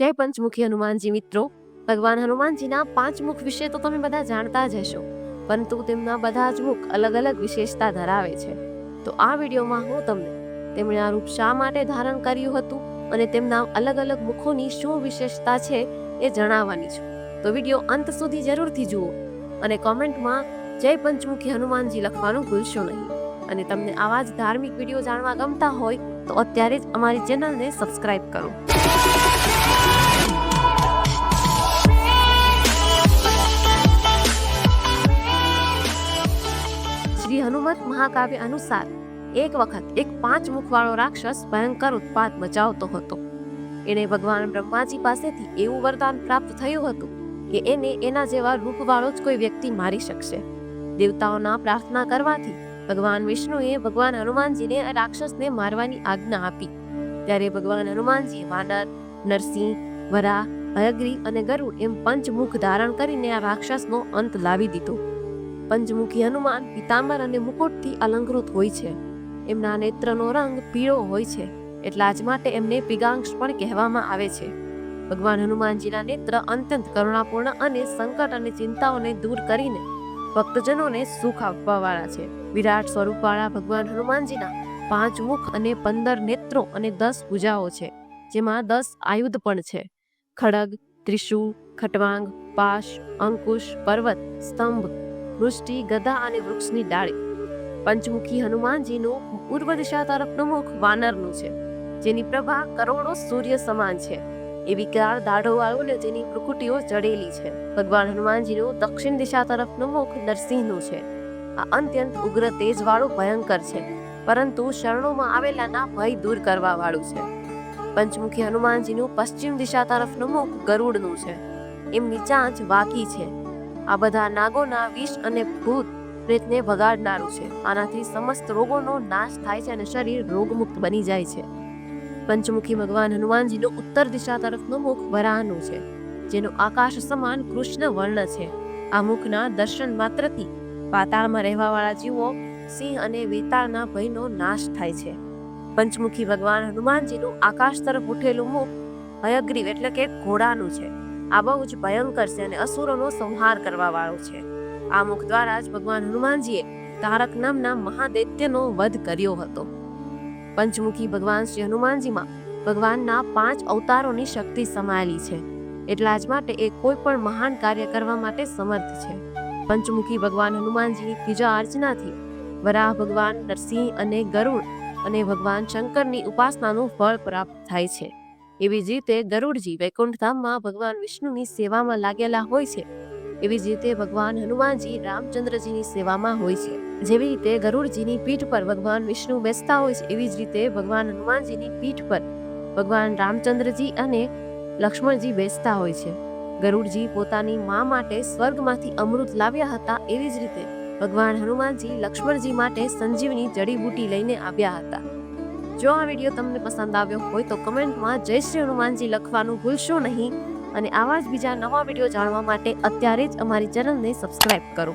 જય પંચમુખી હનુમાનજી મિત્રો. ભગવાન હનુમાનજીના પાંચ મુખ વિશે તો તમે બધા જાણતા જ હશો, પરંતુ તેમના બધા જ મુખ અલગ અલગ વિશેષતા ધરાવે છે. તો આ વિડીયોમાં હું તમને તેમણે આ રૂપ શા માટે ધારણ કર્યું હતું અને તેમના અલગ અલગ મુખોની શું વિશેષતા છે એ જણાવવાની છું. તો વીડિયો અંત સુધી જરૂરથી જુઓ અને કોમેન્ટમાં જય પંચમુખી હનુમાનજી લખવાનું ભૂલશો નહીં. અને તમને આવા જ ધાર્મિક વીડિયો જાણવા ગમતા હોય તો અત્યારે જ અમારી ચેનલને સબસ્ક્રાઇબ કરો. શ્રી હનુમત મહાકાવ્ય અનુસાર એક વખત એક પાંચ મુખવાળો રાક્ષસ ભયંકર ઉત્પાત મચાવતો હતો. એણે ભગવાન બ્રહ્માજી પાસેથી એવું વરદાન પ્રાપ્ત થયું હતું કે એને એના જેવા રૂપવાળો જ કોઈ વ્યક્તિ મારી શકશે. દેવતાઓના પ્રાર્થના કરવાથી ભગવાન વિષ્ણુએ ભગવાન હનુમાનજીને રાક્ષસને મારવાની આજ્ઞા આપી. ત્યારે ભગવાન હનુમાનજીએ વાનર નરસિંહ વરાહ હયગ્રી અને ગરુડ એમ પંચમુખ ધારણ કરીને આ રાક્ષસનો અંત લાવી દીધો. પંચમુખી હનુમાન પિતાંબર અને મુકુટથી અલંકૃત હોય છે. એમના નેત્રનો રંગ પીળો હોય છે એટલા જ માટે એમને પિગાંક્ષ પણ કહેવામાં આવે છે. ભગવાન હનુમાનજીના નેત્ર અત્યંત કરુણાપૂર્ણ અને સંકટ અને ચિંતાઓને દૂર કરીને ભક્તજનોને સુખ આપવાવાળા છે. વિરાટ સ્વરૂપવાળા ભગવાન હનુમાનજીના પાંચ મુખ અને પંદર નેત્રો અને દસ ભુજાઓ છે. જેમાં દસ આયુધ પણ છે. ખડગ, ત્રિશૂળ, ખટવાંગ, પાશ, અંકુશ, પર્વત, સ્તંભ, વૃષ્ટિ, ગદા અને વૃક્ષની ડાળી. પંચમુખી હનુમાનજીનું પૂર્વ દિશા તરફનું મુખ વાનરનું છે, જેની પ્રભા કરોડો સૂર્ય સમાન છે. એ વિકરાળ દાઢો વાળું ને જેની પ્રકૃતિઓ ચડેલી છે. ભગવાન હનુમાનજીનું દક્ષિણ દિશા તરફનું મુખ નરસિંહનું છે. આ અત્યંત ઉગ્ર તેજવાળું ભયંકર છે, પરંતુ શરણોમાં આવેલાના ભય દૂર કરવા વાળું છે. પંચમુખી હનુમાનજીનું પશ્ચિમ દિશા તરફનું મુખ ગરુડનું છે. એમની ચાંચ વાકી છે. આ બધા નાગોના વિષ અને ભૂત પ્રેતને ભગાડનારું છે. આનાથી સમસ્ત રોગોનો નાશ થાય છે અને શરીર રોગમુક્ત બની જાય છે. પંચમુખી ભગવાન હનુમાનજીનું ઉત્તર દિશા તરફનું મુખ વરાહનું છે, જેનું આકાશ સમાન કૃષ્ણ વર્ણ છે. આ મુખના દર્શન માત્રથી પાતાળમાં રહેવાવાળા જીવો સિંહ અને વેતાળના ભયનો નાશ થાય છે. પંચમુખી ભગવાન હનુમાનજીનું આકાશ તરફ ઉઠેલું મુખ ભયગ્રીવ એટલે કે ઘોડાનું છે. આ બહુ જ ભયંકર છે અને અસુરોનો સંહાર કરવા વાળો છે. આ મુખ દ્વારા જ ભગવાન હનુમાનજીએ તારક નામના મહાદૈત્યનો વધ કર્યો હતો. પંચમુખી ભગવાન શ્રી હનુમાનજીમાં ભગવાનના પાંચ અવતારોની શક્તિ સમાયેલી છે. એટલા જ માટે એ કોઈ પણ મહાન કાર્ય કરવા માટે સમર્થ છે. પંચમુખી ભગવાન હનુમાનજીની પૂજા અર્ચનાથી વરાહ ભગવાન નરસિંહ અને ગરુડ અને ભગવાન શંકરની ઉપાસનાનું ફળ પ્રાપ્ત થાય છે. એવી જ રીતે ગરુડજી વૈકુંઠધામમાં ભગવાન વિષ્ણુની સેવામાં લાગેલા હોય છે. એવી જ રીતે ભગવાન હનુમાનજી રામચંદ્રજીની સેવામાં હોય છે. જેવી રીતે ગરુડજીની પીઠ પર ભગવાન વિષ્ણુ બેસતા હોય છે, એવી જ રીતે ભગવાન હનુમાનજીની પીઠ પર ભગવાન રામચંદ્રજી અને લક્ષ્મણજી બેસતા હોય છે. ગરુડજી પોતાની મા માટે સ્વર્ગમાંથી અમૃત લાવ્યા હતા, એવી જ રીતે ભગવાન હનુમાનજી, લક્ષ્મણજી માટે સંજીવની જડીબૂટી લઈને આવ્યા હતા. જો આ વીડિયો તમને પસંદ આવ્યો હોય તો કમેન્ટમાં જય શ્રી હનુમાનજી લખવાનું ભૂલશો નહીં અને આવા જ બીજા નવા વીડિયો જાણવા માટે અત્યારે જ અમારી ચેનલને સબસ્ક્રાઇબ કરો.